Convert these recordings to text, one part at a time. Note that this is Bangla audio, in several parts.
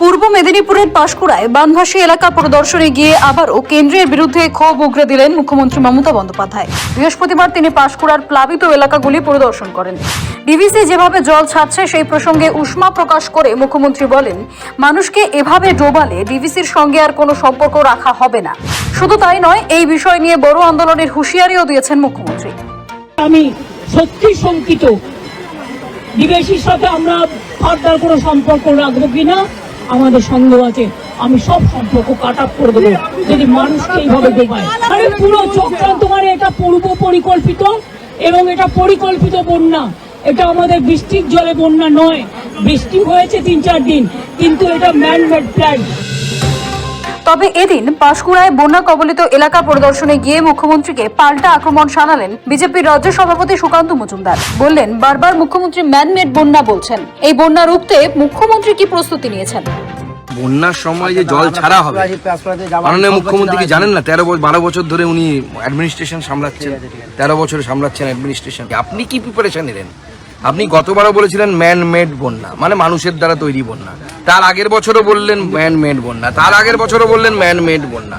পূর্ব মেদিনীপুরের পাশকুড়ায় বানভাসী এলাকা পরিদর্শনে গিয়ে আবারও কেন্দ্রের বিরুদ্ধে ক্ষোভ উগরে দিলেন মুখ্যমন্ত্রী মমতা বন্দ্যোপাধ্যায়। বৃহস্পতিবার তিনি পাশকুড়ার প্লাবিত এলাকাগুলি পরিদর্শন করেন। ডিভিসি যেভাবে জল ছাড়ছে, সেই প্রসঙ্গে উষ্মা প্রকাশ করে মুখ্যমন্ত্রী বলেন, মানুষকে এভাবে ডোবালে ডিভিসির সঙ্গে আর কোনো সম্পর্ক রাখা হবে না। শুধু তাই নয়, এই বিষয় নিয়ে বড় আন্দোলনের হুঁশিয়ারিও দিয়েছেন মুখ্যমন্ত্রী। আমি সত্যি শঙ্কিত। বিদেশির সাথে আমরা ফার্দার কোনো সম্পর্ক রাখব কিনা আমাদের সন্দেহ আছে, আমি সব সম্পর্ক কাট আপ করে দেবো। যদি মানুষকে এইভাবে ডোবায়। পুরো চক্রান্ত মানে এটা পূর্ব পরিকল্পিত এবং এটা পরিকল্পিত বন্যা। এটা আমাদের বৃষ্টির জলে বন্যা নয়। বৃষ্টি হয়েছে তিন চার দিন, কিন্তু এটা ম্যান মেড প্ল্যান তবে এদিন পাঁশকুড়ায় বন্যা কবলিত এলাকা পরিদর্শনে গিয়ে মুখ্যমন্ত্রীকে পাল্টা আক্রমণ শানালেন বিজেপির রাজ্য সভাপতি সুকান্ত মজুমদার। বললেন, বারবার মুখ্যমন্ত্রী ম্যানমেড বন্যা বলছেন। এই বন্যা রুখতে মুখ্যমন্ত্রী কি প্রস্তুতি নিয়েছেন? বন্যার সময় যে জল ছাড়া হবে, মাননীয় মুখ্যমন্ত্রী কি জানেন না? তেরো বারো বছর ধরে উনি অ্যাডমিনিস্ট্রেশন সামলাচ্ছেন, তেরো বছর সামলাচ্ছেন অ্যাডমিনিস্ট্রেশন আপনি কি প্রিপারেশন নিলেন? আপনি গতবারও বলেছিলেন ম্যান মেড বন্যা মানে মানুষের দ্বারা তৈরি বন্যা। তার আগের বছরও বললেন ম্যান মেড বন্যা, তার আগের বছরও বললেন ম্যান মেড বন্যা।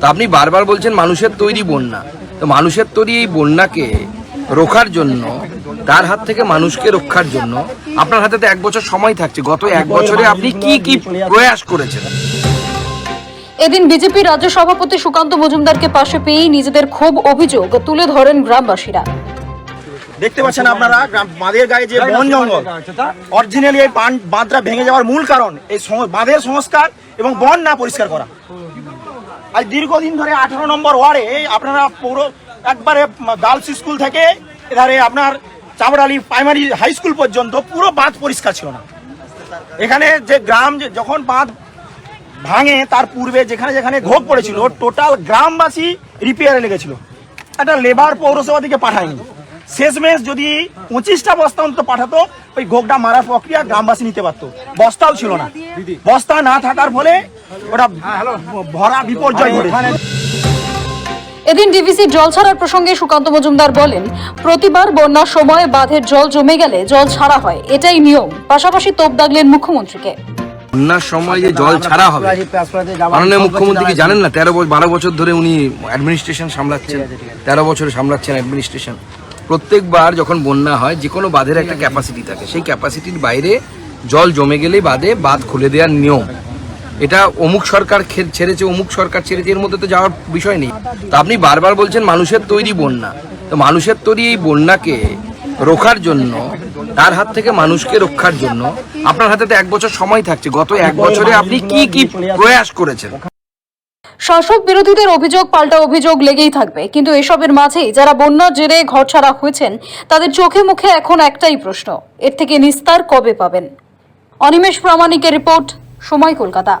তো আপনি বারবার বলছেন মানুষের তৈরি বন্যা। তো মানুষের তৈরি এই বন্যাকে রোখার জন্য, তার হাত থেকে মানুষকে রক্ষার জন্য আপনার হাতে তো এক বছর সময় থাকছে। গত এক বছরে আপনি কি কি প্রয়াস করেছেন? এদিন বিজেপি রাজ্য সভাপতি সুকান্ত মজুমদারকে পাশে পেয়েই নিজেদের ক্ষোভ, অভিযোগ তুলে ধরেন গ্রামবাসীরা। দেখতে পাচ্ছেন আপনারা বাঁধের গায়ে যে বন জঙ্গল অরিজিনালি এই বাঁধটা ভেঙে যাওয়ার মূল কারণ এই বাঁধের সংস্কার এবং বন না পরিষ্কার করা। আজ দীর্ঘদিন ধরে আঠারো নম্বর ওয়ার্ডে আপনারা পৌর একবারে গার্লস স্কুল থেকে এধারে আপনার চাবড়ালি প্রাইমারি হাই স্কুল পর্যন্ত পুরো বাঁধ পরিষ্কার ছিল না। এখানে যে গ্রাম যে যখন বাঁধ ভাঙে তার পূর্বে যেখানে যেখানে ঘোগ পড়েছিল টোটাল গ্রামবাসী রিপেয়ারে লেগেছিল। একটা লেবার পৌরসভা থেকে পাঠায়নি। শেষমেশ যদি পঁচিশটা বস্তা অন্তত পাঠাতো ওই ঘোগটা মারার প্রক্রিয়া গ্রামবাসী নিতে পারতো। বস্তাও ছিল না। বস্তা না থাকার ফলে ওটা ভরা বিপর্যয় ঘটেছে। এদিন ডিভিসি জল ছাড়ার প্রসঙ্গে সুকান্ত মজুমদার বলেন প্রতিবার বন্যার সময় বাঁধের জল জমে গেলে জল ছাড়া হয় এটাই নিয়ম। পাশাপাশি তোপ দাগলেন মুখ্যমন্ত্রীকে। বন্যার সময় যে জল ছাড়া হবে মাননীয় মুখ্যমন্ত্রী কি জানেন না? তেরো বছর বারো বছর ধরে উনি অ্যাডমিনিস্ট্রেশন সামলাচ্ছেন তেরো বছর সামলাচ্ছেন অ্যাডমিনিস্ট্রেশন প্রত্যেকবার যখন বন্যা হয় যে কোনো বাঁধের একটা ক্যাপাসিটি থাকে। সেই ক্যাপাসিটির বাইরে জল জমে গেলেই বাঁধে, বাঁধ খুলে দেওয়ার নিয়ম। এটা অমুক সরকার ছেড়েছে, অমুক সরকার ছেড়েছে, এর মধ্যে তো যাওয়ার বিষয় নেই। তো আপনি বারবার বলছেন মানুষের তৈরি বন্যা। তো মানুষের তৈরি এই বন্যাকে রোখার জন্য, তার হাত থেকে মানুষকে রক্ষার জন্য আপনার হাতে তো এক বছর সময় থাকছে। গত এক বছরে আপনি কি কি প্রয়াস করেছেন? শাসক বিরোধীদের অভিযোগ, পাল্টা অভিযোগ লেগেই থাকবে। কিন্তু এসবের মাঝেই যারা বন্যার জেরে ঘর ছাড়া হয়েছেন, তাদের চোখে মুখে এখন একটাই প্রশ্ন, এর থেকে নিস্তার কবে পাবেন? অনিমেষ প্রামাণিকের রিপোর্ট, সময় কলকাতা।